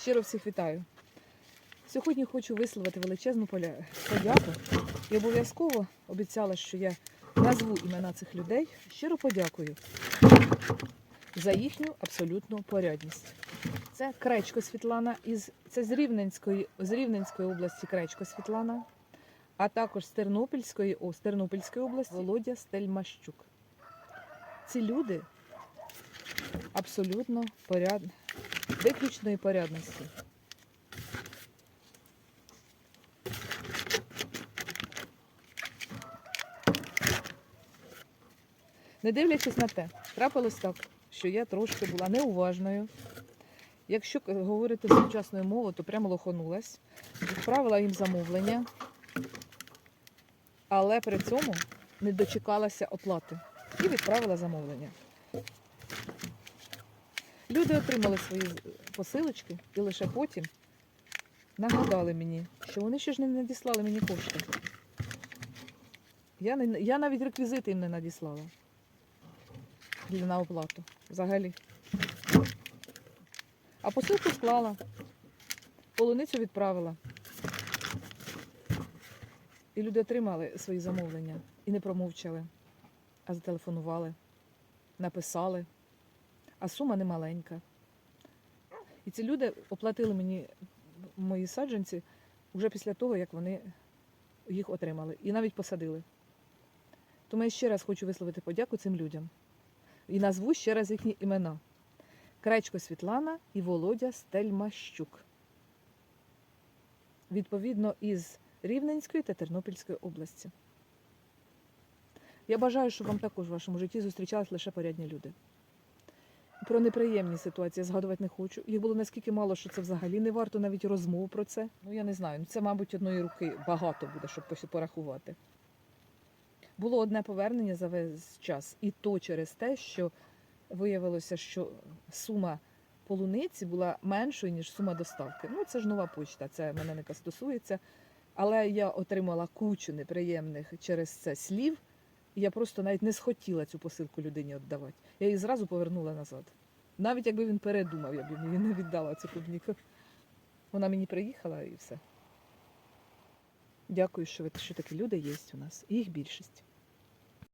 Щиро всіх вітаю. Сьогодні хочу висловити величезну подяку і обов'язково обіцяла, що я назву імена цих людей. Щиро подякую за їхню абсолютну порядність. Це Кречко Світлана із це з Рівненської, з Рівненської області Кречко Світлана, а також з Тернопільської, о, з Тернопільської області Володя Стельмащук. Ці люди абсолютно поряд... виключної порядності. Не дивлячись на те, трапилось так, що я трошки була неуважною. Якщо говорити сучасною мовою, то прямо лоханулась, відправила їм замовлення, але при цьому не дочекалася оплати і відправила замовлення. Люди отримали свої посилочки і лише потім нагадали мені, що вони ще ж не надіслали мені кошти. Я, не, я навіть реквізити їм не надіслала для на оплату взагалі. А посилку склала, полуницю відправила. І люди отримали свої замовлення і не промовчали, а зателефонували, написали. А сума не маленька. І ці люди оплатили мені мої саджанці вже після того, як вони їх отримали. І навіть посадили. Тому я ще раз хочу висловити подяку цим людям. І назву ще раз їхні імена: Кречко Світлана і Володя Стельмащук. Відповідно, із Рівненської та Тернопільської області. Я бажаю, щоб вам також в вашому житті зустрічались лише порядні люди. Про неприємні ситуації згадувати не хочу. Їх було наскільки мало, що це взагалі не варто навіть розмов про це. Ну я не знаю. Це, мабуть, одної руки багато буде, щоб порахувати. Було одне повернення за весь час, і то через те, що виявилося, що сума полуниці була меншою, ніж сума доставки. Ну, це ж нова почта, це мене не стосується. Але я отримала кучу неприємних через це слів, я просто навіть не схотіла цю посилку людині віддавати. Я її зразу повернула назад. Навіть якби він передумав, я б йому не віддала цю клубніку. Вона мені приїхала і все. Дякую, що ви що такі люди є у нас. Їх більшість.